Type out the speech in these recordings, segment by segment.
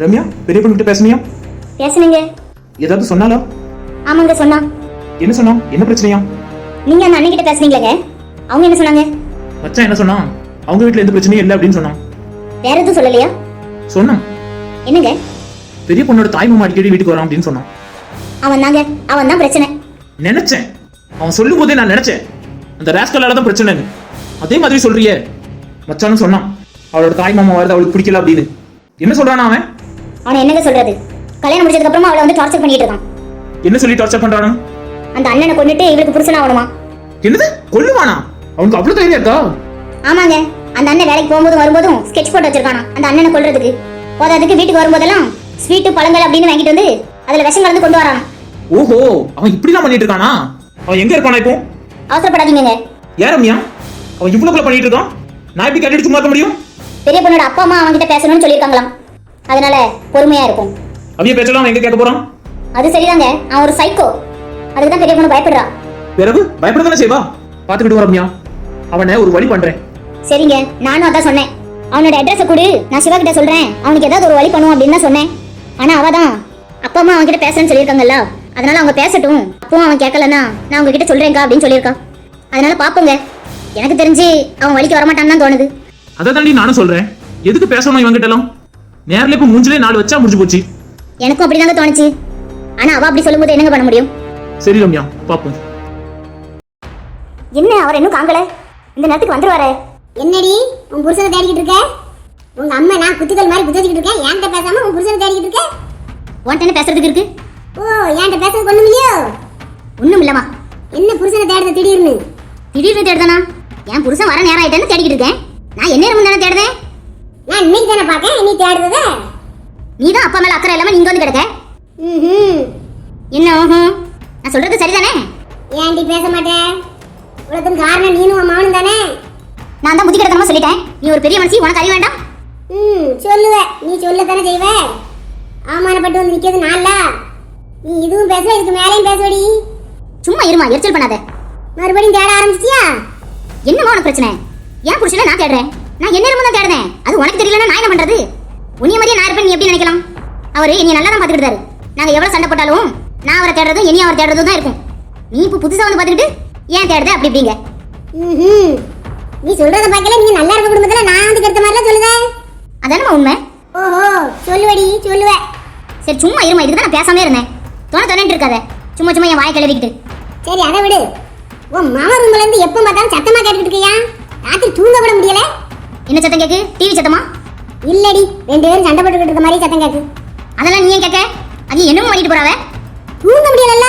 ரம்யா பெரிய பொண்ணுகிட்ட பேசுனியா? பேசுனீங்க. ஏதாவது சொன்னாலோ? ஆமாங்க சொன்னா என்ன சொன்னான்? என்ன பிரச்சனையா? நீங்க அந்த அண்ணன் கிட்ட பேசுனீங்களேங்க. அவங்க என்ன சொன்னாங்க? மச்சான் என்ன சொன்னான்? அவங்க வீட்ல எந்த பிரச்சனையும் இல்லை அப்படின்னு சொன்னான். வேற எதுவும் சொல்லலையா? சொன்னான். என்னங்க? பெரிய பொண்ணோட தாய் மாமா அடிக்கடி வீட்டுக்கு வரான் அப்படின்னு சொன்னான். அவன் தாங்க அவன் தான் பிரச்சனை. நினைச்சேன். அவன் சொல்லும் போதே நான் நினைச்சேன். அந்த ராஸ்கலால தான் பிரச்சனைன்னு. அதே மாதிரி சொல்றியே. மச்சானும் சொன்னான். அவளோட தாய் மாமா வருது அவளுக்கு பிடிக்கல அப்படின்னு. என்ன சொல்றானா அவன்? அவனை என்னங்க சொல்றது? கல்யாணம் முடிச்சதுக்கு அப்புறமா அவளை வந்து டார்ச்சர் பண்ணிட்டு இருக்கான். என்ன சொல்லி டார்ச்சர் பண்றானா? அந்த அண்ணனை கொண்டுட்டு இவளுக்கு புருஷனா ஆகணுமா என்னது? கொல்லுவானா? அவனுக்கு அவ்வளவு தைரியம் இருக்கா? ஆமாங்க. அந்த அண்ணன் வேலைக்கு போகும்போதும் வரும்போதும் ஸ்கெட்ச் போட்டு வச்சிருக்கானா? அந்த அண்ணனை கொல்றதுக்கு. போதாதுக்கு வீட்டுக்கு வரும்போதெல்லாம் ஸ்வீட்டு பழங்கள் அப்படின்னு வாங்கிட்டு வந்து அதுல விஷம் கலந்து கொண்டு வரானா? ஓஹோ அவன் இப்படிதான் பண்ணிட்டு இருக்கானா? அவன் எங்க இருப்பானா இப்போ? அவசரப்படாதீங்கங்க. ஏன் ரம்யா? அவன் இவ்வளவு பண்ணிட்டு இருக்கான்? நான் எப்படி கட்டிட்டு சும்மா இருக்க முடியும்? பெரிய பொண்ணோட அப்பா அம்மா அவன்கிட்ட பேசணும்னு சொல்லியிருக்காங்களாம். அதனால பொறுமையா இருக்கும் அவிய பேச்செல்லாம் அவன் எங்க கேட்க போறான்? அது சரிதாங்க. அவன் ஒரு சைக்கோ அதுக்கு தான் பெரிய பொண்ணு பயப்படுறா. பிறகு பயப்படதானே செய்வா? பாத்துக்கிட்டு வா ரம்யா. அவனை ஒரு வழி பண்றேன். சரிங்க. நானும் அதான் சொன்னேன். அவனோட அட்ரஸை கொடு. நான் சிவா கிட்ட சொல்றேன். அவனுக்கு ஏதாவது ஒரு வழி பண்ணுவோம் அப்படின்னு தான் சொன்னேன். ஆனா அவ தான் அப்பா அம்மா அவன்கிட்ட பேசுறேன்னு சொல்லியிருக்காங்கல்ல? அதனால அவங்க பேசட்டும். அப்பவும் அவன் கேட்கலன்னா நான் உங்ககிட்ட சொல்றேன்க்கா அப்படின்னு சொல்லியிருக்கான் அதனால பாப்போங்க. எனக்கு தெரிஞ்சு அவன் வழிக்கு வரமாட்டான்னு தான் தோணுது. அதை தாண்டி நானும் சொல்றேன். எதுக்கு பேசணும் இவங்கிட்ட எல்லாம் நேர்ல இப்ப மூஞ்சிலே நாலு வச்சா முடிஞ்சு போச்சு. எனக்கும் அப்படிதாங்க தோணுச்சு. ஆனா அவ அப்படி சொல்லும்போது என்னங்க பண்ண முடியும்? சரி ரம்யா பாப்போம். என்ன அவர் இன்னும் காங்கல? இந்த நேரத்துக்கு வந்துருவாரு. என்னடி உன் புருஷனை தேடிக்கிட்டு இருக்க? உங்க அம்மா நான் குத்துக்கள் மாதிரி குத்திக்கிட்டு இருக்கேன். என்கிட்ட பேசாம உன் புருஷனை தேடிக்கிட்டு இருக்க? உன்ட்ட என்ன பேசுறதுக்கு இருக்கு. ஓ என்கிட்ட பேசுறது ஒண்ணும் இல்லையோ? ஒண்ணும் இல்லம்மா. என்ன புருஷனை தேடுறது திடீர்னு? திடீர்னு தேடுதானா? என் புருஷன் வர நேரம் ஆயிட்டேன்னு தேடிக்கிட்டு இருக்கேன். நான் என்ன நேரம் தானே தேடுதேன் நான் இன்னைக்கு தானே பார்க்கேன் நீ தேடுறத? நீ தான் அப்பா மேல அக்கறை இல்லாம இங்க வந்து கிடக்க? ம் என்ன ஆகும் நான் சொல்றது சரிதானே? ஏன்டி பேச மாட்டேன் உலகத்துக்கு காரணம் நீனும் உன் மகனும் தானே? நான் தான் முதி கிடக்கமா சொல்லிட்டேன். நீ ஒரு பெரிய மனுஷி உனக்கு அறிய வேண்டாம்? ம் சொல்லுவ. நீ சொல்லத்தானே செய்வ? அவமானப்பட்டு வந்து நிக்கிறது நான்ல? நீ இதுவும் பேச இதுக்கு மேலேயும் பேசுவடி? சும்மா இருமா எரிச்சல் பண்ணாத. மறுபடியும் தேட ஆரம்பிச்சிட்டியா? என்னமா உனக்கு பிரச்சனை? என் புருஷனை நான் தேடுறேன்? நான் என்ன நேரமும் தான் தேடுறேன் அது உனக்கு தெரியலன்னா நான் என்ன பண்றது? உன்னைய மாதிரியே நான் இருப்பேன் நீ எப்படி நினைக்கலாம்? அவரு என்னை நல்லா தான் பாத்துக்கிட்டாரு நாங்க எவ்வளவு சண்டை போட்டாலும் நான் அவரை தேடுறதும் இனி அவர் தேடுறதும் தான் இருக்கும். நீ இப்போ புதுசா வந்து பாத்துக்கிட்டு ஏன் தேடுத அப்படி இப்படிங்க. ம்ஹும். நீ சொல்றத பார்க்கல நீங்க நல்லா இருக்க குடும்பத்துல நான் வந்து கெடுத்த மாதிரிலாம் சொல்லுத. அதானமா உண்மை? ஓஹோ சொல்லுவடி சொல்லுவ. சரி சும்மா இருமா இதுக்கு தான் நான் பேசாமலே இருந்தேன். தோண தோணிட்டு இருக்காத. சும்மா சும்மா என் வாயை கிளறிக்கிட்டு சரி அதை விடு. உன் மாமா ரூம்ல இருந்து எப்ப பார்த்தாலும் சத்தமா கேட்டுக்கிட்டு இருக்கியா? ராத்திரி தூங்க கூட முடியல. என்ன சத்தம் கேக்கு? டிவி சத்தமா? இல்லடி ரெண்டு பேரும் சண்டை போட்டுக்கிட்டு இருக்க மாதிரி சத்தம் கேக்கு. அதெல்லாம் நீ ஏன் கேட்க? அது என்னமோ பண்ணிட்டு போறாவ? தூங்க முடியலல்ல?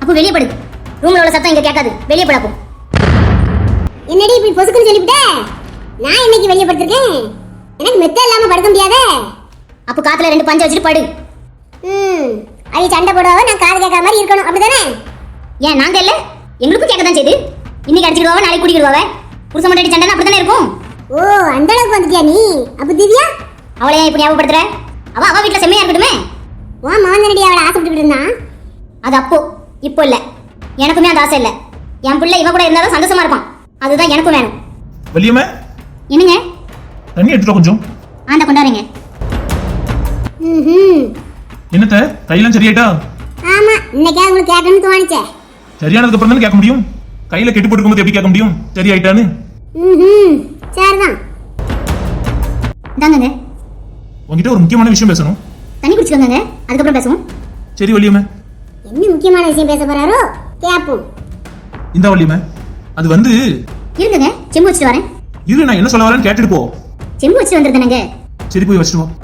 அப்போ வெளியே படு. ரூம்ல உள்ள சத்தம் இங்க கேட்காது. வெளியே படு அப்போ. என்னடி இப்படி பொசுக்குன்னு சொல்லிவிட்ட? நான் இன்னைக்கு வெளியே படுத்திருக்கேன். எனக்கு மெத்த இல்லாம படுக்க முடியாதே. அப்போ காத்துல ரெண்டு பஞ்சை வச்சுட்டு படு. ம் அது சண்டை போடுவாவ நான் காது கேட்காத மாதிரி இருக்கணும். அப்படிதானே? ஏன் நாங்க இல்ல எங்களுக்கும் கேட்க தான் செய்யுது இன்னைக்கு அடிச்சிடுவாவ நாளைக்கு குடிக்கிடுவாவ? புருஷன் மட்டும் சண்டை அப்படிதானே இருக்கும்? ஓ அந்த அளவுக்கு வந்துட்டியா நீ? அப்ப திவ்யா? அவளை ஏன் இப்படி ஞாபகப்படுத்துற? அவ அவ வீட்டுல செம்மையா இருக்கட்டுமே. உன் மகன் அவளை ஆசைப்பட்டுக்கிட்டு இருந்தான் அது அப்போ இப்போ இல்ல. எனக்குமே அந்த ஆசை இல்ல. என் பிள்ளை இவ கூட இருந்தாலும் சந்தோஷமா இருப்பான். அதுதான் எனக்கும் வேணும். வள்ளியம்மா? என்னங்க? தண்ணி எடுத்துட்டு வா கொஞ்சம். ஆண்டா கொண்டாருங்க என்னத்த? கையெல்லாம் சரியாயிட்டா? ஆமா இன்னைக்கே உங்களுக்கு கேட்கணும்னு தோணுச்சே. சரியானதுக்கு அப்புறம் தானே கேட்க முடியும்? கையில கெட்டு போட்டுக்கும்போது எப்படி கேட்க முடியும்? சரியாயிட்டான்னு. சரிதான். இந்தாங்கங்க. உங்ககிட்ட ஒரு முக்கியமான விஷயம் பேசணும். தண்ணி குடிச்சுக்கோங்க அதுக்கப்புறம் பேசுவோம். சரி வள்ளியம்மா. என்ன முக்கியமான விஷயம் பேச போறாரோ? கேப்போம் இந்த வள்ளியம்மா. அது வந்து இருங்கங்க. செம்பு வச்சுட்டு வரேன். இரு நான் என்ன சொல்ல வரேன்னு கேட்டுட்டு போ. செம்பு வச்சுட்டு வந்துருந்தேனுங்க சரி போய் வச்சுட்டு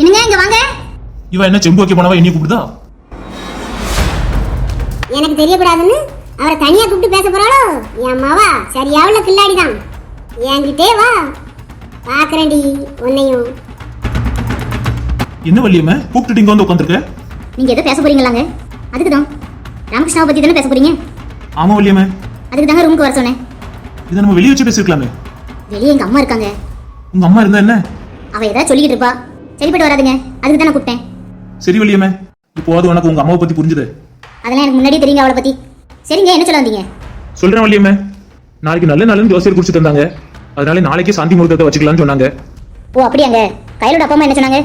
என்னங்க இங்க வாங்க. இவ என்ன செம்பு வைக்க போனவா இனி கூப்பிடுதா? எனக்கு தெரியக்கூடாதுன்னு அவரை தனியா கூப்பிட்டு பேச போறாளோ? என் மாவா சரியாவுல கில்லாடிதான். என்கிட்டே வா. பாக்குறேன்டி உன்னையும். என்ன வள்ளியம்மா? கூப்பிட்டுட்டு இங்க வந்து உட்காந்துருக்க? நீங்க எதோ பேச போறீங்களாங்க. அதுக்கு தான். ராமகிருஷ்ணாவை பத்தி தானே பேச போறீங்க? ஆமா வள்ளியம்மா. அதுக்கு தாங்க ரூமுக்கு வர சொன்னேன். இதை நம்ம வெளியே வச்சு பேசிருக்கலாமே. வெளியே எங்க அம்மா இருக்காங்க. உங்க அம்மா இருந்தா என்ன? அவ ஏதாவது சொல்லிக்கிட்டு இருப்பா. சரிப்பட்டு வராதுங்க. அதுக்கு தான் நான் கூப்பிட்டேன். சரி வள்ளியம்மா இப்போ அது உனக்கு உங்க அம்மாவை பத்தி புரிஞ்சுது. அதெல்லாம் எனக்கு முன்னாடியே தெரியுங்க அவளை பத்தி. சரிங்க என்ன சொல்ல வந்தீங்க? சொல்றேன் வள்ளியம்மா நாளைக்கு நல்ல நல்ல ஜோசியர் குடிச்சு தந்தாங்க அதனால நாளைக்கே சாந்தி முகூர்த்தத்தை வச்சுக்கலாம்னு சொன்னாங்க. ஓ அப்படியாங்க. கையிலோட அப்பா அம்மா என்ன சொன்னாங்க?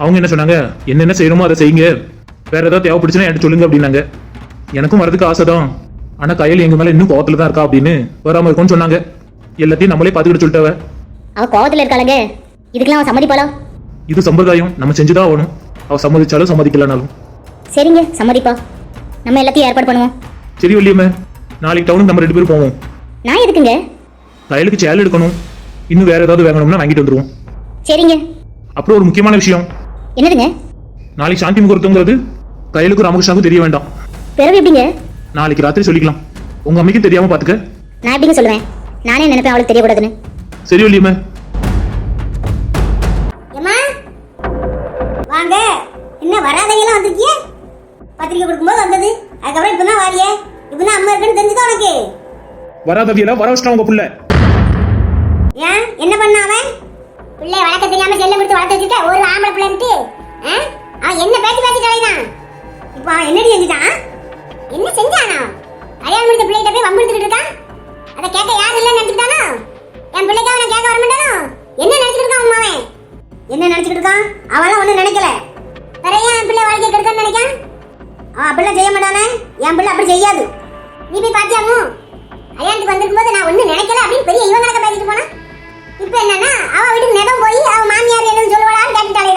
அவங்க என்ன சொன்னாங்க? என்னென்ன செய்யணுமோ அதை செய்யுங்க. வேற ஏதாவது தேவைப்படுச்சுன்னா என்கிட்ட சொல்லுங்க அப்படின்னாங்க. எனக்கும் வரதுக்கு ஆசை தான் ஆனா கையில் எங்க மேல இன்னும் கோவத்துல தான் இருக்கா அப்படின்னு வராம இருக்கும்னு சொன்னாங்க. எல்லாத்தையும் நம்மளே பார்த்துக்கிட்டு சொல்லிட்டவ. அவ கோவத்துல இருக்காளங்க? இதுக்கெல்லாம் அவ சம்மதிப்பாளா? இது சம்பிரதாயம். நம்ம செஞ்சுதான் ஆகணும். அவ சம்மதிச்சாலும் சம்மதிக்கலனாலும். சரிங்க சம்மதிப்பா. நம்ம எல்லாத்தையும் ஏற்பாடு பண்ணுவோம். சரி வள்ளியம்மே. நாளைக்கு டவுனுக்கு நம்ம ரெண்டு பேரும் போவோம். நான் எதுக்குங்க? கையலுக்கு சேல் எடுக்கணும். இன்னும் வேற ஏதாவது வாங்கணும்னா வாங்கிட்டு வந்துருவோம். சரிங்க. அப்புறம் ஒரு முக்கியமான விஷயம். என்னதுங்க? நாளைக்கு சாந்தி முகூர்த்தங்கிறது கையலுக்கு ராமகிருஷ்ணாவுக்கும் தெரிய வேண்டாம். பிறகு எப்படிங்க? நாளைக்கு ராத்திரி சொல்லிக்கலாம். உங்க அம்மைக்கும் தெரியாம பாத்துக்க. நான் எப்படிங்க சொல்லுவேன்? நானே நினைப்பேன் அவளுக்கு தெரியக்கூடாதுன்னு. சரி வள்ளியம்மே. ஏம்மா? வாங்க. என்ன வராதவங்களாம் வந்திருக்கிய? பத்திரிக்கை கொடுக்கும்போது வந்தது. அதுக்கப்புறம் இப்பதான் வாரியே. இப்பதான் அம்மா இருக்குன்னு தெரிஞ்சுதா உனக்கு? வராதவியல வர வச்சிட்டா உங்க புள்ள. ஏன்? என்ன பண்ண அவன்? பிள்ளை வளர்க்க தெரியாம செல்ல கொடுத்து வளர்த்து வச்சுட்ட ஒரு ஆம்பளை பிள்ளைன்ட்டு? அவன் என்ன பேச்சு பேச்சு கலைதான் இப்போ அவன் என்னடி செஞ்சுட்டான்? என்ன செஞ்சானா? கல்யாணம் முடிச்ச பிள்ளைகிட்ட போய் வம்பிழுத்துட்டு இருக்கான்? அதை கேட்க யாரும் இல்லைன்னு நினைச்சுட்டானோ என் பிள்ளைக்கு அவனை கேட்க வர மாட்டானோ என்ன நினைச்சிட்டு இருக்கான் உன் அவன் என்ன நினைச்சிட்டு இருக்கான்? அவெல்லாம் ஒண்ணும் நினைக்கல. வேற ஏன் என் பிள்ளை வாழ்க்கை கெடுக்கன்னு நினைக்கான்? அவன் அப்படிலாம் செய்ய மாட்டானே. என் பிள்ளை அப்படி செய்யாது. நீ போய் பாத்தியாமு கல்யாணத்துக்கு வந்திருக்கும் போது நான் ஒண்ணும் நினைக்கல அப்படின்னு பெரிய இவன் கணக்க பேசிட்டு போனா இப்ப என்னன்னா அவ வீட்டுக்கு நெகம் போய் அவ மாமியார் என்னன்னு சொல்லுவாளான்னு கேட்டுட்டாலே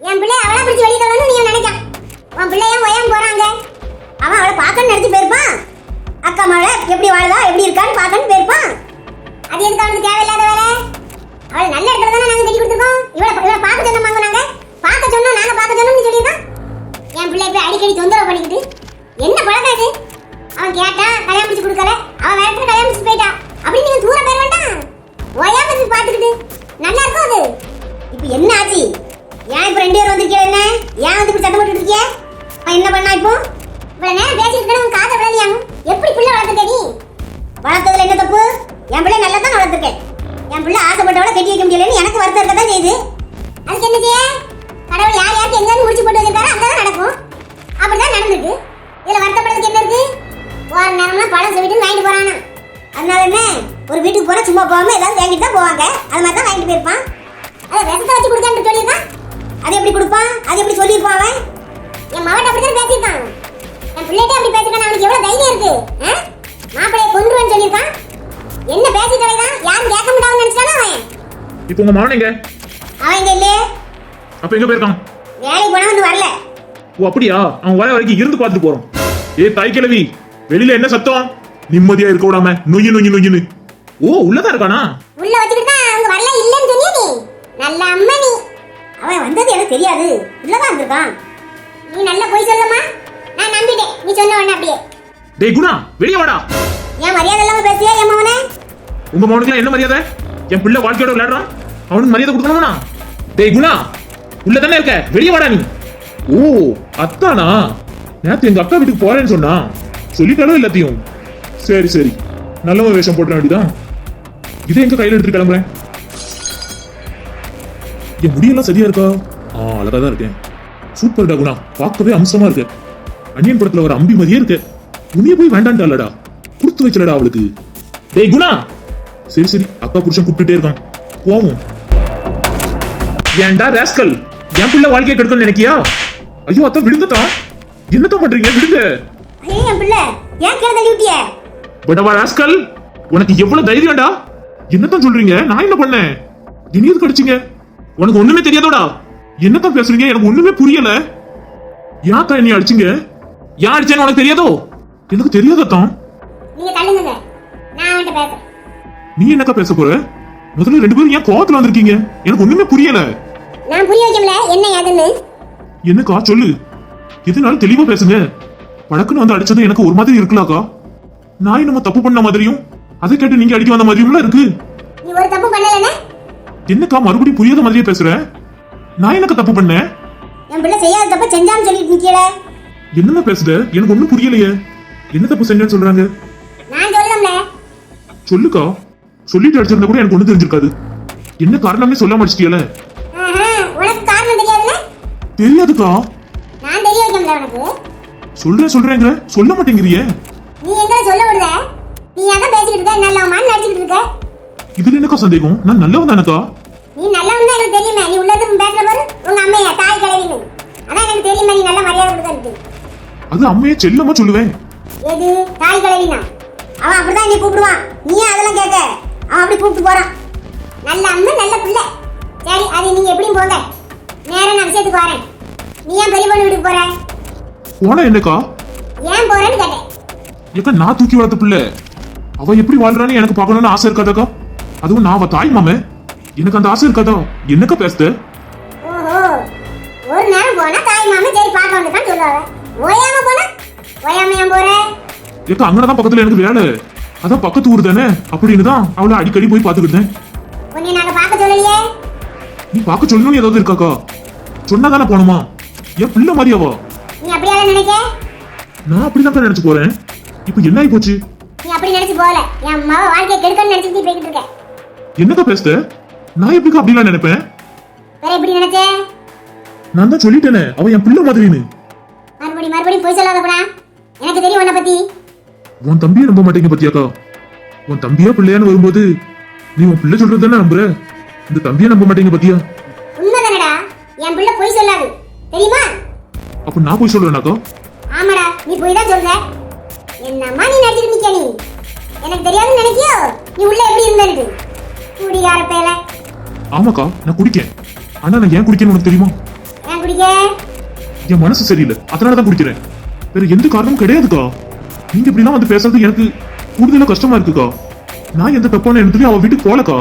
என் பிள்ளை அவளை பிடிச்சி வெளியே தள்ளணும்னு நீ நினைக்கான் உன் பிள்ளை ஏன் ஒயம் போறாங்க? அவன் அவளை பார்க்கணும்னு நினைச்சு போயிருப்பான். அக்கா மகளை எப்படி வாழுதா எப்படி இருக்கான்னு பார்க்கணும்னு போயிருப்பான். அது எதுக்கு அவனுக்கு தேவையில்லாத வேலை? அவளை நல்ல இடத்துல தானே நாங்க கட்டி கொடுத்துருக்கோம். இவளை இவளை பார்க்க சொன்னோமாங்க நாங்கள் பார்க்க சொன்னோம் நாங்கள் பார்க்க சொன்னோம்னு சொல்லியிருக்கான் என் பிள்ளை போய் அடிக்கடி தொந்தரவு பண்ணிக்கிட்டு கேட்டா கல்யாணம் முடிச்சு கொடுக்கல. அவன் வேற கல்யாணம் முடிச்சு போயிட்டா. அப்படி நீங்க தூர போயிட வேண்டாம். ஓயாம பாத்துக்கிட்டு நல்லா இருக்கும் அது? இப்போ என்ன ஆச்சு? ஏன் இப்போ ரெண்டு பேரும் வந்திருக்கீங்க என்ன? ஏன் வந்து இப்படி சத்தம் போட்டுட்டு இருக்கிய அவன் என்ன பண்ணா இப்போ? இவ்வளவு நேரம் பேசிட்டு உன் காதை விளையாங்க எப்படி பிள்ளை வளர்த்துக்க நீ? வளர்த்ததுல என்ன தப்பு? என் பிள்ளை நல்லா தான் வளர்த்துருக்கேன். என் பிள்ளை ஆசைப்பட்டவளை கட்டி வைக்க முடியலன்னு எனக்கு வருத்தம் இருக்க தான் செய்யுது. அதுக்கு என்ன செய்ய? கடவுள் யார் யாருக்கு எங்கேருந்து முடிச்சு போட்டு வச்சிருக்காரோ அங்கதான் நடக்கும். அப்படிதான் நடந்திருக்கு. இதுல வருத்தப்படுறதுக்கு பழம் சொல்லிட்டு வாங்கிட்டு போறானா? அதனால என்ன? ஒரு வீட்டுக்கு போனா சும்மா போகாம ஏதாவது வாங்கிட்டு தான் போவாங்க. அது மாதிரி தான் வாங்கிட்டு போயிருப்பான். அதை விஷத்தை வச்சு கொடுக்கான்னு சொல்லியிருக்கான் அது எப்படி கொடுப்பான்? அது எப்படி சொல்லியிருப்பான் அவன்? என் மகன் அப்படிதான் பேசியிருக்கான். என் பிள்ளைகிட்ட அப்படி பேசிருக்கான் அவனுக்கு எவ்வளவு தைரியம் இருக்கு? ஆ? மாப்பிள்ளைய கொன்றுவேன்னு சொல்லியிருக்கான். என்ன பேசிட்டு தான் யாரும் கேட்க முடியாதுன்னு நினைச்சானா அவன்? இப்போ உங்க எங்க? அவன் இங்க இல்லையே? அப்ப எங்க போயிருக்கான்? வேலைக்கு போனா வந்து வரல. ஓ அப்படியா? அவன் வர வரைக்கும் இருந்து பார்த்துட்டு போறோம். ஏ தாய் கிழவி வெளியில என்ன சத்தம்? நிம்மதியா இருக்க விடாம. நொய்யு நொய்யு நொய்யுன்னு ஓ உள்ளதான் இருக்கானா? உள்ள வச்சுக்கிட்டு தான் அவங்க வரல இல்லைன்னு சொன்னியே நீ. நல்ல அம்மா நீ. அவன் வந்தது எனக்கு தெரியாது. உள்ளதான் இருந்திருக்கான் நீ நல்ல போய் சொல்லம்மா. நான் நம்பிட்டேன். நீ சொன்ன உடனே அப்படியே. டேய் குணா வெளியே வாடா. ஏன் மரியாதை இல்லாம பேசியா என் மகனே? உங்க மகனுக்குலாம் என்ன மரியாதை? என் பிள்ளை வாழ்க்கையோட விளையாடுறான். அவனுக்கு மரியாதை கொடுக்கணும்னா டேய் குணா உள்ள தானே இருக்க? வெளியே வாடா நீ. ஓ அத்தானா? நேத்து எங்க அக்கா வீட்டுக்கு போறேன்னு சொன்னா சொல்லிட்டாலும் எல்லாத்தையும்? சரி சரி. நல்லவன் வேஷம் போட்டுற வேண்டியதான் இதை எங்க கையில எடுத்து கிளம்புறேன்? என் முடியெல்லாம் சரியா இருக்கா? ஆ அழகா தான் இருக்கேன். சூப்பர்டா குணா. பார்க்கவே அம்சமா இருக்கு. அன்னியன் படத்துல ஒரு அம்பி மாதிரியே இருக்கு. உன்னைய போய் வேண்டான்டாலடா கொடுத்து வைக்கலடா அவளுக்கு. டேய் குணா! சரி சரி. அக்கா புருஷன் கூப்பிட்டுட்டே இருக்கான். போவோம். ஏன்டா ராஸ்கல் என் பிள்ளை வாழ்க்கையை கெடுக்கணும்னு நினைக்கியா? ஐயோ அத்தா விழுந்துட்டான் என்னத்தான் பண்றீங்க? விடுங்க. ஏன் பிள்ளை. ஏன் கீழே படவா ராஸ்கல்? உனக்கு எவ்வளவு தைரியம்டா? என்னத்தான் சொல்றீங்க? நான் என்ன பண்ணேன்? இனி எதுக்கு அடிச்சீங்க உனக்கு ஒண்ணுமே தெரியாதோடா? என்னத்தான் பேசுறீங்க? எனக்கு ஒண்ணுமே புரியல. யாக்கா என்னை அடிச்சீங்க? ஏன் அடிச்சேன்னு உனக்கு தெரியாதோ? எனக்கு தெரியாதத்தான் நீ என்னக்கா பேச போற? முதல்ல ரெண்டு பேரும் ஏன் கோவத்துல வந்திருக்கீங்க? எனக்கு ஒண்ணுமே புரியல. நான் புரிய வைக்கல என்ன ஏதுன்னு? என்னக்கா சொல்லு. எதுனாலும் தெளிவா பேசுங்க. வழக்குன்னு வந்து அடிச்சது எனக்கு ஒரு மாதிரி இருக்கலாக்கா நான் நம்ம தப்பு பண்ண மாதிரியும் அதை கேட்டு நீங்க அடிக்க வந்த மாதிரியும்ல இருக்கு. நீ ஒரு தப்பு பண்ணலன்னு என்னக்கா மறுபடியும் புரியாத மாதிரியே பேசுற? நான் எனக்கு தப்பு பண்ணேன்? என் பிள்ளை செய்யாத தப்ப செஞ்சான்னு சொல்லிட்டு நிக்கல. என்னமா பேசுற? எனக்கு ஒண்ணும் புரியலையே. என்ன தப்பு செஞ்சேன்னு சொல்றாங்க? நான் சொல்லல சொல்லுக்கா. சொல்லிட்டு அடிச்சிருந்தா கூட எனக்கு ஒண்ணு தெரிஞ்சிருக்காது. என்ன காரணமே சொல்லாம அடிச்சிட்டியல? உனக்கு காரணம் தெரியாதுல்ல? தெரியாதுக்கா. நான் தெரிய வைக்கல உனக்கு. சொல்றேன் சொல்றேங்கிற. சொல்ல மாட்டேங்கிறியே. சொல்ல விடுற நீ அதான் பேசிக்கிட்டு இருக்க? நல்ல மான்னு நடிச்சுக்கிட்டு இருக்க? இதுல என்னக்கா சந்தேகம்? நான் நல்லவன் தானக்கா? நீ நல்லவன் தான் எனக்கு தெரியுமே. நீ உள்ளது பேசுற பாரு. உங்க அம்மையா தாய் கிழவின்னு. அதான் எனக்கு தெரியுமே. நீ நல்ல மரியாதை கொடுக்கறது அது அம்மையே செல்லமா சொல்லுவேன். எது? தாய் கிழவினா? அவன் அப்படிதான் நீ கூப்பிடுவான். நீ அதெல்லாம் கேட்க. அவன் அப்படி கூப்பிட்டு போறான். நல்ல அம்மா நல்ல பிள்ளை. சரி அது நீங்க எப்படியும் போங்க. நேரா நான் விஷயத்துக்கு வரேன். நீ ஏன் பெரிய பொண்ணு வீட்டுக்கு போற? போனா என்னக்கா? ஏன் போறேன்னு கேட்டேன். ஏக்கா நான் தூக்கி வளர்த்த பிள்ளை? அவ எப்படி வாழ்றான்னு எனக்கு பார்க்கணும்னு ஆசை இருக்காதாக்கா அதுவும் நான் அவ தாய் மாமே. எனக்கு அந்த ஆசை இருக்காதா? என்னக்கா பேசுத? ஒரு நேரம் போனா தாய் மாமா சரி பார்க்க வந்துட்டான்னு சொல்லுவாங்க. ஓயாம போனா? ஓயாம ஏன் போற? ஏக்கா அங்கனதான் பக்கத்துல எனக்கு வேலை. அதான் பக்கத்து ஊர் தானே. அப்படின்னு தான் அவளை அடிக்கடி போய் பார்த்துக்கிட்டேன். உன்னை நாங்க பார்க்க சொல்லலையே? நீ பார்க்க சொல்லணும்னு ஏதாவது இருக்காக்கா? சொன்னா தானே போகணுமா என் பிள்ளை மாதிரி அவ. நீ நினைக்க? நான் அப்படிதான் நினைச்சு போறேன். இப்போ என்ன ஆகி போச்சு? நீ அப்படி நினைச்சு போகல. என் மவ வாழ்க்கையை கெடுக்கணும்னு நினைச்சிட்டு போய்கிட்டு இருக்க. என்னக்கா பேசுத நான் எப்படிக்கா அப்படிலாம் நினைப்பேன்? வேற எப்படி நினைச்ச? நான் தான் சொல்லிட்டேனே அவ என் பிள்ளை மாதிரின்னு. மறுபடியும் மறுபடியும் பொய் சொல்லாத போடா எனக்கு தெரியும் உன்னை பத்தி. உன் தம்பியை நம்ப மாட்டேங்க பத்தியாக்கா. உன் தம்பியா பிள்ளையான்னு வரும்போது நீ உன் பிள்ளை சொல்றது தானே நம்புற? இந்த தம்பியை நம்ப மாட்டேங்க பத்தியா? உண்மைதானடா. என் பிள்ளை பொய் சொல்லாது. தெரியுமா? அப்ப நான் போய் சொல்றேனாக்கா ஆமாடா நீ போய் தான் சொல்ற. என்னம்மா நீ நடிச்சிட்டு நிக்க நீ? எனக்கு தெரியாதுன்னு நினைக்கியோ நீ உள்ள எப்படி இருந்தது குடிகார பேல? ஆமாக்கா நான் குடிக்கேன். ஆனா நான் ஏன் குடிக்கேன்னு உனக்கு தெரியுமா? ஏன் குடிக்க? என் மனசு சரியில்லை. அதனால தான் குடிக்கிறேன். வேற எந்த காரணமும் கிடையாதுக்கா. நீங்க இப்படிலாம் வந்து பேசுறது எனக்கு கூடுதலா கஷ்டமா இருக்குக்கா. நான் எந்த தப்பான இடத்துலயும் அவ வீட்டுக்கு போலக்கா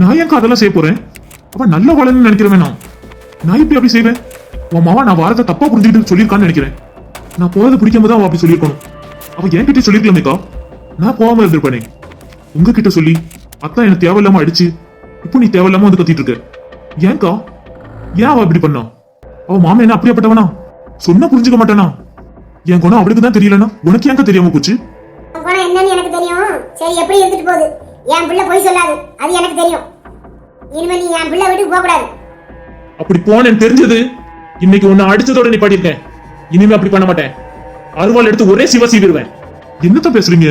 நான் ஏன் அதெல்லாம் செய்ய போறேன்? அவ நல்ல வாழன்னு நினைக்கிறவன் நான். நான் இப்படி அப்படி செய்வேன்? உன் மாவா நான் வாரத்தை தப்பா புரிஞ்சுக்கிட்டு சொல்லியிருக்கான்னு நினைக்கிறேன். நான் போறது பிடிக்காம தான் அப்படி சொல்லியிருக்கணும். அவ என்கிட்ட சொல்லிருக்கலாமேக்கா. நான் போகாம இருந்திருப்பேனே. உங்ககிட்ட சொல்லி அத்தான் எனக்கு தேவையில்லாம அடிச்சு இப்போ நீ தேவையில்லாம வந்து கத்திட்டு இருக்க. ஏன்க்கா? ஏன் அவ இப்படி பண்ணா? அவ மாமா என்ன அப்படியாப்பட்டவனா? சொன்னா புரிஞ்சுக்க மாட்டானா? என் குணம் அவளுக்கு தான் தெரியலனா? உனக்கு ஏங்க தெரியாம போச்சு? குணம் என்னன்னு எனக்கு தெரியும். சரி எப்படி இருந்துட்டு போகுது? என் பிள்ளை பொய் சொல்லாது. அது எனக்கு தெரியும். இனிமே நீ என் பிள்ளை வீட்டுக்கு போக கூடாது அப்படி போனேன்னு தெரிஞ்சது? இன்னைக்கு உன்னை அடிச்சதோட நீ பாட்டிருக்கேன் இனிமே அப்படி பண்ண மாட்டேன். அருவாள் எடுத்து ஒரே சிவ சீவிடுவேன். என்னத்த பேசுறீங்க?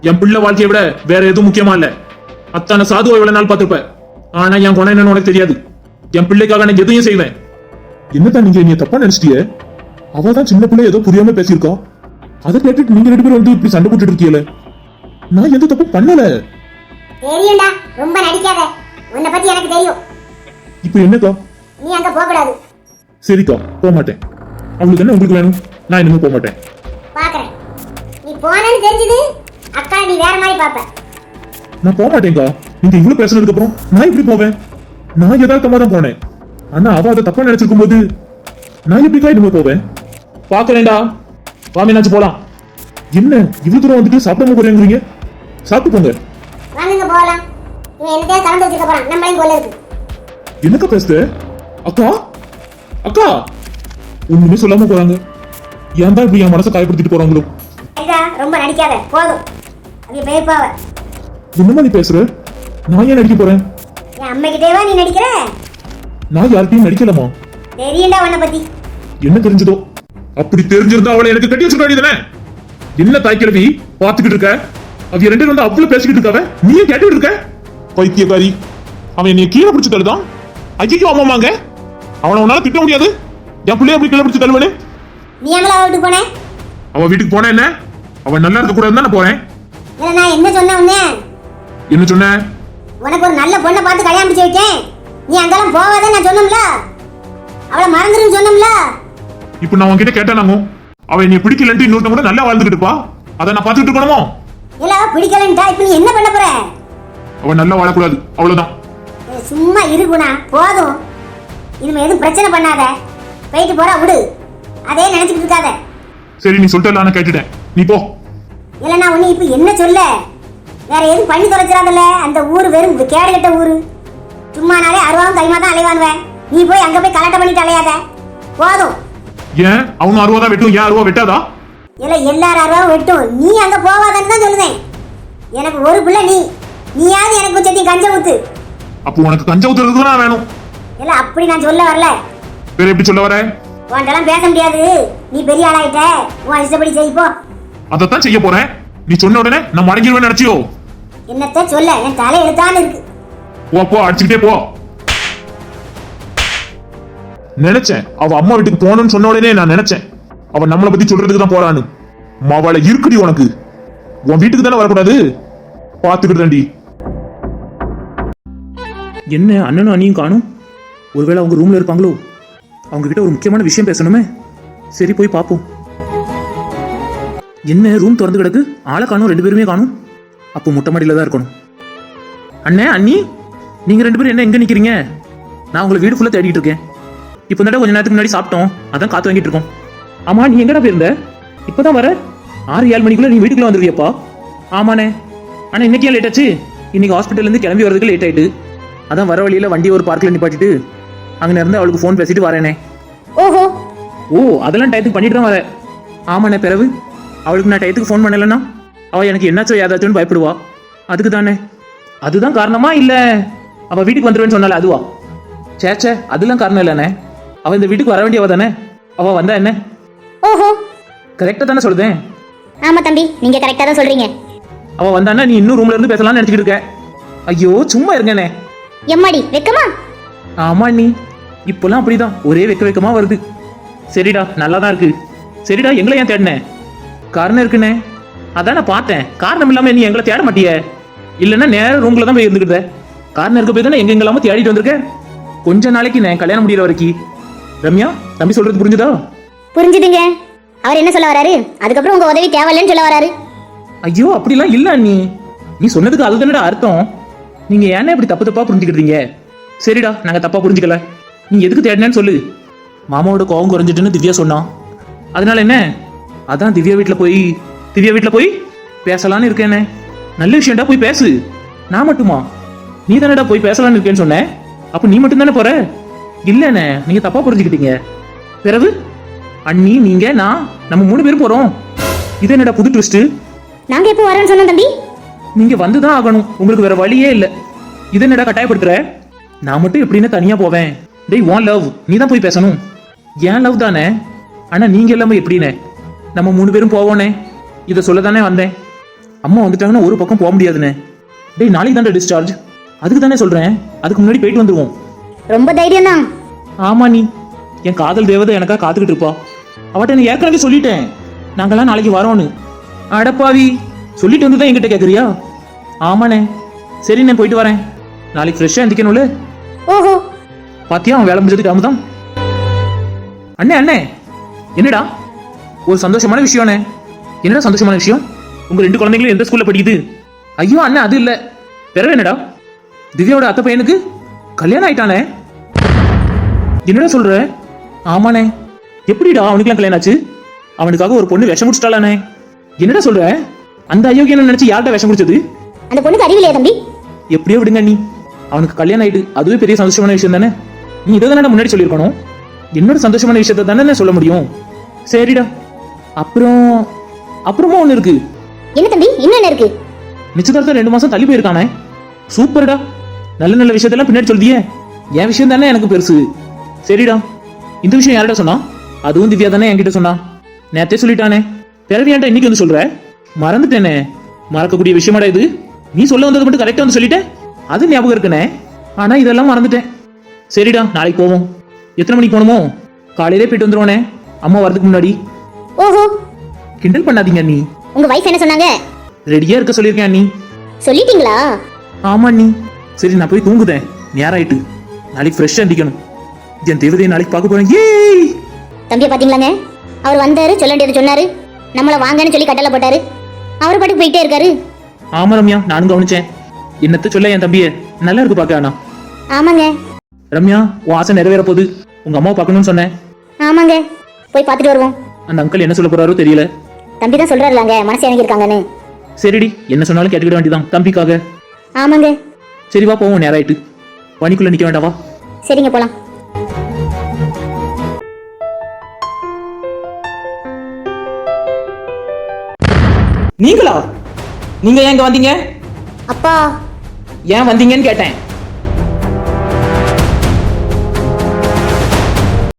என் பிள்ளை வாழ்க்கையை விட வேற எதுவும் முக்கியமா இல்ல. அத்தான சாதுவை எவ்வளவு நாள் பார்த்திருப்ப. ஆனா என் குணம் என்னன்னு உனக்கு தெரியாது. என் பிள்ளைக்காக நான் எதையும் செய்வேன். என்னதான் நீங்க நீ தப்பா நினைச்சிட்டிய? அவ தான் சின்ன பிள்ளை ஏதோ புரியாம பேசியிருக்கா. அதை கேட்டுட்டு நீங்க ரெண்டு பேரும் வந்து இப்படி சண்டை போட்டுட்டு இருக்கீங்களே. நான் எந்த தப்பும் பண்ணல. தெரியும்டா ரொம்ப நடிக்காத. உன்னை பத்தி எனக்கு தெரியும். இப்போ என்னக்கா? நீ அங்க போக கூடாது சரிக்கா போக மாட்டேன் அவளுக்கு என்ன உங்களுக்கு வேணும்? நான் இனிமே போக மாட்டேன் பாக்குறேன். நீ போனேன்னு தெரிஞ்சது அக்கா நீ வேற மாதிரி பாப்ப. நான் போக மாட்டேங்கா நீங்க இவ்வளவு பேசுனதுக்கு அப்புறம் நான் எப்படி போவேன்? நான் யதார்த்தமா தான் போனேன். ஆனா அவ அதை தப்பா நினைச்சிருக்கும் போது நான் எப்படிக்கா இனிமே போவேன்? பாக்குறேன்டா. வாமினாச்சு போலாம். என்ன இவ்வளவு தூரம் வந்துட்டு சாப்பிடாம போறேங்கிறீங்க? சாப்பிட்டு போங்க. வாங்குங்க போகலாம் இவன் என்னத்தையும் கலந்து வச்சுக்க போறான். நம்மளையும் கொள்ள இருக்கு. என்னக்கா பேசுத அக்கா? அக்கா ஒண்ணுமே சொல்லாம போறாங்க. ஏன் தான் இப்படி என் மனசை காயப்படுத்திட்டு போறாங்களோ? சரிடா ரொம்ப நடிக்காத போதும். அது பெயர்ப்பாவ என்னமா நீ பேசுற? நான் ஏன் நடிக்க போறேன்? என் அம்மைக்கிட்டேவா நீ நடிக்கிற? நான் யார்கிட்டயும் நடிக்கலாமா தெரியும்டா உன்னை பத்தி. என்ன தெரிஞ்சதோ? அப்படி தெரிஞ்சிருந்தா அவளை எனக்கு கட்டி வச்சுக்க வேண்டியதானே என்ன தாய்க்கிழவி பாத்துக்கிட்டு இருக்க? அவ ரெண்டு வந்து அவ்வளவு பேசிக்கிட்டு இருக்காவ? நீயே கேட்டுக்கிட்டு இருக்க? பைத்தியக்காரி. அவன் என்னைய கீழே பிடிச்சு தள்ளுதான். ஐயோ ஆமாமாங்க அவனை உன்னால திட்ட முடியாது. என் பிள்ளைய அப்படி கீழே பிடிச்சு தள்ளுவேனே? நீ எங்களா வீட்டுக்கு போன? அவ வீட்டுக்கு போனா என்ன? அவன் நல்லா இருக்க தான் நான் போறேன் நான் என்ன சொன்னேன் உன்ன என்ன சொன்ன? உனக்கு ஒரு நல்ல பொண்ணை பார்த்து கல்யாணம் முடிச்சு வைக்கேன். நீ அங்கெல்லாம் போவாத நான் சொன்னோம்ல அவளை மறந்துருன்னு சொன்னோம்ல இப்ப நான் உன்கிட்ட கேட்டானாங்க அவன் என்னைய பிடிக்கலன்ட்டு இன்னொருத்தன் கூட நல்லா வாழ்ந்துகிட்டு இருப்பா. அதை நான் பார்த்துட்டு இருக்கணுமோ? இல்ல பிடிக்கலன்ட்டா இப்ப நீ என்ன பண்ண போற? அவன் நல்லா வாழக்கூடாது. அவ்வளவுதான். சும்மா இருக்குணா போதும். இனிமே எதுவும் பிரச்சனை பண்ணாத. போயிட்டு போறா விடு. அதே நினைச்சுக்கிட்டு இருக்காத. சரி நீ சொல்லிட்டு நான் கேட்டுட்டேன். நீ போ. இல்லைன்னா ஒண்ணு இப்ப என்ன சொல்ல? வேற எதுவும் பண்ணி தொலைச்சிடாதல்ல. அந்த ஊர் வெறும் கேடு கட்ட ஊரு. சும்மானாலே அருவாவும் கைமா தான் அலைவானுவேன் நீ போய் அங்க போய் கலட்ட பண்ணிட்டு அலையாத. போதும். ஏன்? அவனும் அருவா தான் வெட்டும். ஏன் அருவா வெட்டாதா? இல்ல எல்லாரும் அருவாவும் வெட்டும். நீ அங்க போவாதன்னு தான் சொல்லுவேன் எனக்கு ஒரு பிள்ளை நீ. நீயாவது எனக்கு கொஞ்சத்தையும் கஞ்ச ஊத்து. அப்போ உனக்கு கஞ்சா ஊத்துறதுக்கு தான் வேணும்? இல்ல அப்படி நான் சொல்ல வரல. வேற எப்படி சொல்ல வர? உன்கிட்டலாம் பேச முடியாது. நீ பெரிய ஆளாயிட்ட. உன் இஷ்டப்படி செய் போ. அதைத்தான் செய்ய போறேன். நீ சொன்ன உடனே நான் மடங்கிடுவேன் நினைச்சியோ? என்னத்த சொல்ல? என் தலை எழுத்தான்னு இருக்கு. போ போ அடிச்சுக்கிட்டே போ. நினைச்சேன். அவ அம்மா வீட்டுக்கு போகணும்னு சொன்ன உடனே நான் நினைச்சேன். அவ நம்மளை பத்தி சொல்றதுக்கு தான் போறான்னு. அவளை இருக்குடி உனக்கு. உன் வீட்டுக்கு தானே வரக்கூடாது? பாத்துக்கிட்டு தாண்டி என்ன அண்ணனும் அண்ணியும் காணும்? ஒருவேளை அவங்க ரூம்ல இருப்பாங்களோ? அவங்க கிட்ட ஒரு முக்கியமான விஷயம் பேசணுமே? சரி போய் பார்ப்போம் என்ன ரூம் திறந்து கிடக்கு? ஆளை காணும் ரெண்டு பேருமே காணும்? அப்போ மொட்டை மாடியில தான் இருக்கணும். அண்ணே அண்ணி நீங்க ரெண்டு பேரும் என்ன எங்க நிக்கிறீங்க? நான் உங்களை வீடு ஃபுல்லா தேடிட்டு இருக்கேன். இப்போ தடவை கொஞ்ச நேரத்துக்கு முன்னாடி சாப்பிட்டோம். அதான் காத்து வாங்கிட்டு இருக்கோம். ஆமா நீ எங்கடா போயிருந்த? இப்பதான் வர? ஆறு ஏழு மணிக்குள்ள நீ வீட்டுக்குள்ள வந்துருவியப்பா ஆமாண்ணே. ஆனா இன்னைக்கு ஏன் லேட் ஆச்சு? இன்னைக்கு ஹாஸ்பிட்டல்ல இருந்து கிளம்பி வரதுக்கு லேட் ஆயிட்டு. அதான் வர வழியில வண்டி ஒரு பார்க்ல நிப்பாட்டிட்டு அங்க இருந்து அவளுக்கு ஃபோன் பேசிட்டு வரேனே. ஓஹோ. ஓ அதெல்லாம் டயத்துக்கு பண்ணிட்டு தான் வரேன். ஆமாண்ணே பிறகு அவளுக்கு நான் டயத்துக்கு ஃபோன் பண்ணலைன்னா அவ எனக்கு என்னாச்சோ ஏதாச்சோன்னு பயப்படுவா. அதுக்கு தானே. அதுதான் காரணமா இல்ல? அவ வீட்டுக்கு வந்துருவேன்னு சொன்னால அதுவா? சே சே அதெல்லாம் காரணம் இல்லைண்ணே. அவ இந்த வீட்டுக்கு வர வேண்டியவ தானே? அவ வந்தா என்ன? ஓஹோ. கரெக்டா தானே சொல்றேன் ஆமா தம்பி நீங்க கரெக்டா தான் சொல்றீங்க. அவ வந்தான்னா நீ இன்னும் ரூம்ல இருந்து பேசலாம்னு நினைச்சிட்டு இருக்க. ஐயோ சும்மா இருங்கண்ணே. எம்மாடி வெக்கமா? ஆமா நீ இப்போலாம் அப்படிதான். ஒரே வெக்க வெக்கமா வருது. சரிடா நல்லா தான் இருக்கு. சரிடா எங்களை ஏன் தேடின? காரணம் இருக்குண்ணே. அதான் நான் பார்த்தேன். காரணம் இல்லாம நீ எங்களை தேட மாட்டிய. இல்லைன்னா நேரம் ரூம்ல தான் போய் இருந்துக்கிட்ட காரணம் இருக்க போய் தானே எங்க எங்கெல்லாம தேடிட்டு வந்திருக்க? கொஞ்ச நாளைக்கு நான் கல்யாணம் முடியிற வரைக்கும் ரம்யா தம்பி சொல்றது புரிஞ்சுதா? புரிஞ்சுதுங்க. அவர் என்ன சொல்ல வராரு? அதுக்கப்புறம் உங்க உதவி தேவையில்லைன்னு சொல்ல வராரு. ஐயோ அப்படிலாம் இல்ல நீ நீ சொன்னதுக்கு அதுதானடா அர்த்தம். நீங்க ஏன்னா இப்படி தப்பு தப்பா புரிஞ்சுக்கிட்டீங்க சரிடா நாங்க தப்பா புரிஞ்சுக்கல. நீ எதுக்கு தேடினேன்னு சொல்லு. மாமாவோட கோவம் குறைஞ்சிட்டுன்னு திவ்யா சொன்னான். அதனால என்ன? அதான் திவ்யா வீட்ல போய் திவ்யா வீட்ல போய் பேசலான்னு இருக்கேனே. நல்ல விஷயம்டா போய் பேசு. நான் மட்டுமா? நீ தானடா போய் பேசலான்னு இருக்கேன்னு சொன்னேன் அப்ப நீ மட்டும் தானே போற? இல்லண்ணே நீங்க தப்பா புரிஞ்சுக்கிட்டீங்க. பிறகு அண்ணி நீங்க நான் நம்ம மூணு பேரும் போறோம். இது என்னடா புது ட்விஸ்ட் நாங்க எப்போ வரோன்னு சொன்னோம் தம்பி? நீங்க வந்துதான் ஆகணும். உங்களுக்கு வேற வழியே இல்ல. இது என்னடா கட்டாயப்படுத்துற? நான் மட்டும் எப்படின்னு தனியா போவேன். டேய் உன் லவ் நீ தான் போய் பேசணும். ஏன் லவ் தானே? ஆனா நீங்க எல்லாமே எப்படினே? நம்ம மூணு பேரும் போவோனே. இதை சொல்ல தானே வந்தேன். அம்மா வந்துட்டாங்கன்னா ஒரு பக்கம் போக முடியாதுண்ணே டேய் நாளைக்கு தானே டிஸ்சார்ஜ் அதுக்கு தானே சொல்றேன். அதுக்கு முன்னாடி போயிட்டு வந்துருவோம். ரொம்ப தைரியம் தான் ஆமா நீ. என் காதல் தேவதை எனக்கா காத்துக்கிட்டு இருப்பா. அவட்ட நான் ஏற்கனவே சொல்லிட்டேன். நாங்கெல்லாம் நாளைக்கு வரோன்னு. அடப்பாவி சொல்லிட்டு வந்து தான் என்கிட்ட கேக்குறியா? ஆமாண்ணே. சரி நான் போயிட்டு வரேன். நாளைக்கு ஃப்ரெஷ்ஷாக எந்திக்கணும்ல? ஓஹோ. பாத்தியா அவன் வேலை முடிஞ்சதுக்கு அமுதான் அண்ணே அண்ணே என்னடா? ஒரு சந்தோஷமான விஷயம்ண்ணே. என்னடா சந்தோஷமான விஷயம்? உங்க ரெண்டு குழந்தைங்களும் எந்த ஸ்கூல்ல படிக்குது? ஐயோ அண்ணே அது இல்ல. பிறகு என்னடா? திவ்யாவோட அத்தை பையனுக்கு கல்யாணம் ஆயிட்டானே. என்னடா சொல்ற? ஆமாண்ணே. எப்படிடா அவனுக்குலாம் கல்யாணம் ஆச்சு? அவனுக்காக ஒரு பொண்ணு விஷம் முடிச்சிட்டாளானே என்னடா சொல்ற? அந்த அயோக்கியனை நினைச்சு யார்கிட்ட விஷம் குடிச்சது? அந்த பொண்ணுக்கு அறிவில்லையா தம்பி? எப்படியோ விடுங்க நீ அவனுக்கு கல்யாணம் ஆயிட்டு அதுவே பெரிய சந்தோஷமான விஷயம் தானே நீ இதை தானே முன்னாடி சொல்லியிருக்கணும்? என்னோட சந்தோஷமான விஷயத்த தானே சொல்ல முடியும். சரிடா. அப்புறம் அப்புறமா ஒன்று இருக்கு. என்ன தம்பி? என்ன இருக்கு? நிச்சயதார்த்தம் ரெண்டு மாசம் தள்ளி போயிருக்கானே. சூப்பர்டா. நல்ல நல்ல விஷயத்தெல்லாம் பின்னாடி சொல்லியே என் விஷயம் தானே எனக்கு பெருசு. சரிடா. இந்த விஷயம் யார்கிட்ட சொன்னா? அதுவும் திவ்யா தானே என்கிட்ட சொன்னா. நேத்தே சொல்லிட்டானே. பிறகு ஏன்டா இன்னைக்கு வந்து சொல்ற? மறந்துட்டேனே. மறக்கக்கூடிய விஷயமாடா இது? நீ சொல்ல வந்தது மட்டும் கரெக்டா வந்து சொல்லிட்டேன் அது ஞாபகம் இருக்குனே ஆனா இதெல்லாம் மறந்துட்டேன். சரிடா நாளைக்கு போவோம். எத்தனை மணிக்கு போகணுமோ? காலையிலே போயிட்டு வந்துருவானே. அம்மா வரதுக்கு முன்னாடி. ஓஹோ. கிண்டல் பண்ணாதீங்க நீ உங்க வைஃப் என்ன சொன்னாங்க? ரெடியா இருக்க சொல்லியிருக்கேன் நீ சொல்லிட்டீங்களா? ஆமா நீ சரி நான் போய் தூங்குதேன். நேரம் ஆயிட்டு நாளைக்கு ஃப்ரெஷ்ஷாக எந்திக்கணும் என் தேவதையை நாளைக்கு பார்க்க போறேன். ஏய்! தம்பியை பாத்தீங்களாங்க அவர் வந்தாரு சொல்ல வேண்டியது சொன்னாரு. நம்மள வாங்கன்னு சொல்லி கட்டளை போட்டாரு. அவர் பாட்டுக்கு போயிட்டே இருக்காரு. ஆமா ரம்யா. நானும் கவனிச்சேன். என்னத்த சொல்ல என் தம்பிய? நல்லா இருக்கு பார்க்க ஆனா ஆமாங்க. ரம்யா உன் ஆசை நிறைவேற போகுது உங்க அம்மாவை பார்க்கணும்னு சொன்னேன். ஆமாங்க. போய் பார்த்துட்டு வருவோம். அந்த அங்கிள் என்ன சொல்ல போறாரோ தெரியல. தம்பி தான் சொல்றாருலாங்க மனசு இறங்கி இருக்காங்கன்னு சரிடி என்ன சொன்னாலும் கேட்டுக்கிட வேண்டியதான் தம்பிக்காக. ஆமாங்க. சரி வா போவோம். நேரம் ஆயிட்டு பனிக்குள்ள நிக்க வேண்டாவா சரிங்க போலாம். நீங்களா? நீங்க ஏன் இங்க வந்தீங்க? அப்பா. ஏன் வந்தீங்கன்னு கேட்டேன்.